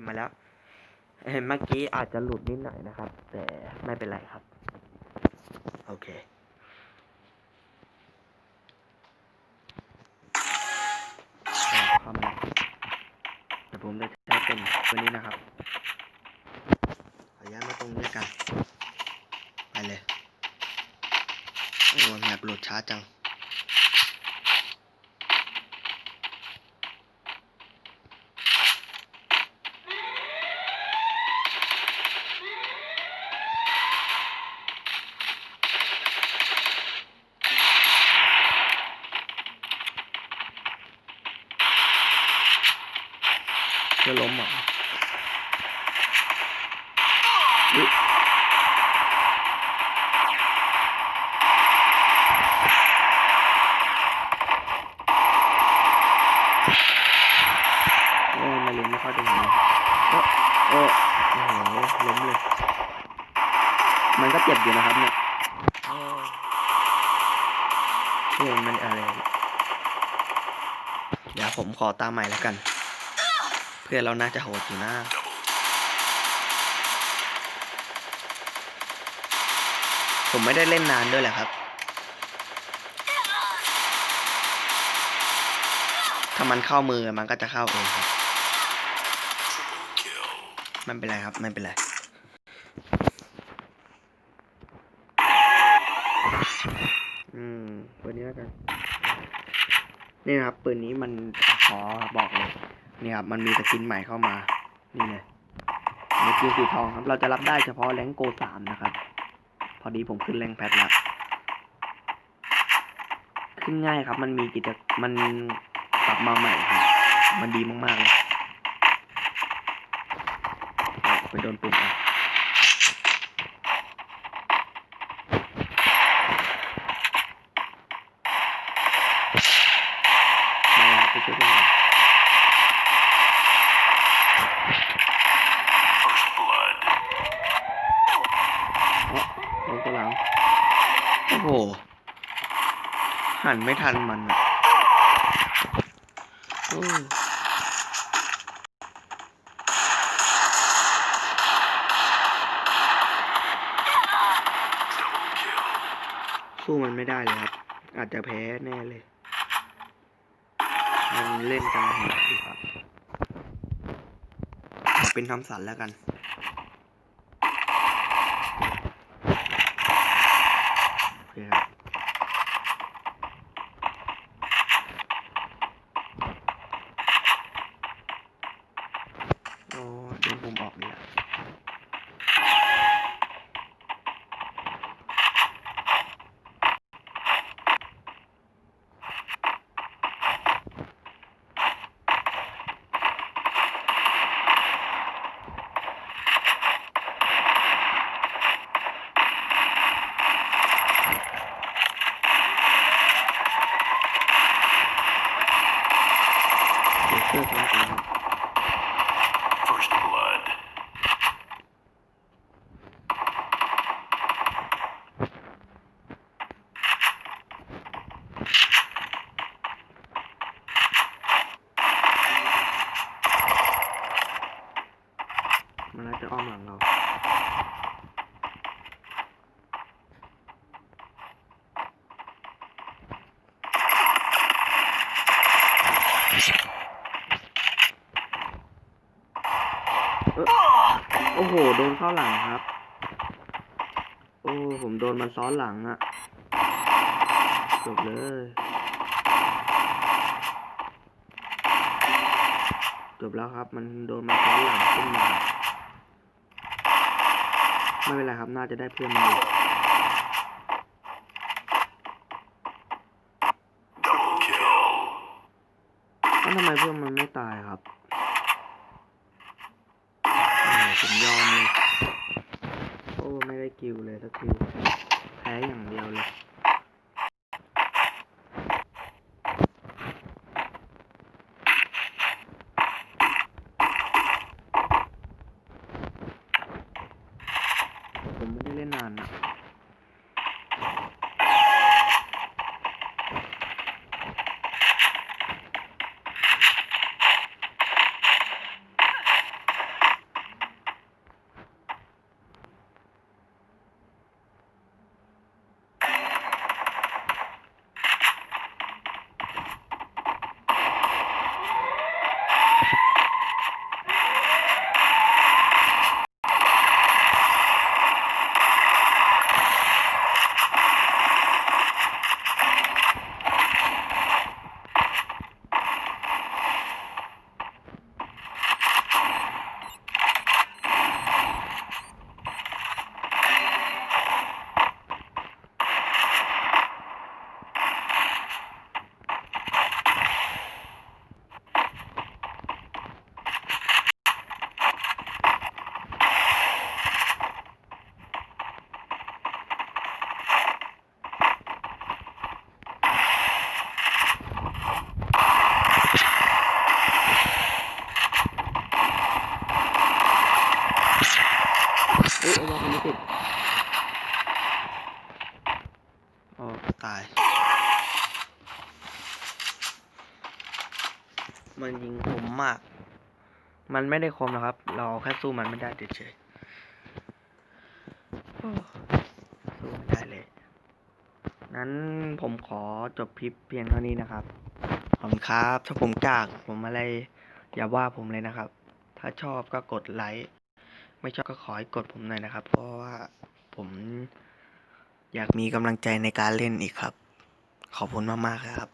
มมาแล้วเห็นเมื่อกี้อาจจะหลุดนิดหน่อยนะครับ แต่ไม่เป็นไรครับ โอเคอะเข้ามาแล้วเดี๋ยวผมจะใช้เป็นตัวนี้นะครับขอย้ายมาตรงนี้กัน ไปเลยโอ้แมปโหลดช้าจัง จะล้มเหรออุ๊ยโอ้ยมาเรียนไม่ค่อยตรงนี้โอ้โอ้โอ้โหล้มเลย มันก็เจ็บอยู่นะครับเนี่ยโอ้นี่มันอะไร เดี๋ยวผมขอตามใหม่แล้วกัน เพื่อนเราน่าจะโหดอยู่นะผมไม่ได้เล่นนานด้วยแหละครับ ถ้ามันเข้ามือมันก็จะเข้าเองครับไม่เป็นไรครับไม่เป็นไรอืมปืนนี้แล้วกัน นี่นะครับปืนนี้มันขอบอกเลย นี่ครับมันมีสกินใหม่เข้ามา นี่เลยมีกินสีทองครับ เราจะรับได้เฉพาะแรงโกสามนะครับ พอดีผมขึ้นแรงแพทแล้วขึ้นง่ายครับ มันมีกิจมันปรับมาใหม่ครับ มันดีมากๆเลยไปโดนปุ่มอะมาครับไปช่วยกัน ลงตัวหลัง โอ้โหหันไม่ทันมันอะโอ้สู้มันไม่ได้เลยครับ อาจจะแพ้แน่เลย มันเล่นกันแหกดีกว่าขอเป็นคำสั่นแล้วกัน โอเคครับ โอ้เดี๋ยวผมออกดีละเดี๋ยวเชื่อฟังกันครับ First blood. มันน่าจะอ้อมหลังเราโอ้โห โดนเข้าหลังครับ โอ้ ผมโดนมันซ้อนหลังอะจบเลย จบแล้วครับ มันโดนมันซ้อนหลังขึ้นมา ไม่เป็นไรครับ น่าจะได้เพื่อนมาแล้วทำไมเพื่อนมันไม่ตายครับผมยอมเลย โอ้ ไม่ได้กิวเลยสักที แพ้อย่างเดียวเลย ผมไม่ได้เล่นนานนะ ฮ้ยไอ้บอลคนนี้ติด โอ้ตาย มันยิงคมมาก มันไม่ได้คมนะครับ เราแค่สู้มันไม่ได้เฉยๆสู้ไม่ได้เลย นั้นผมขอจบคลิปเพียงเท่านี้นะครับ ขอบคุณครับ ถ้าผมกากผมอะไร อย่าว่าผมเลยนะครับ ถ้าชอบก็กดไลค์ ไม่ชอบก็ขอให้กดผมหน่อยนะครับ เพราะว่าผม อยากมีกำลังใจในการเล่นอีกครับ ขอบคุณมากๆครับ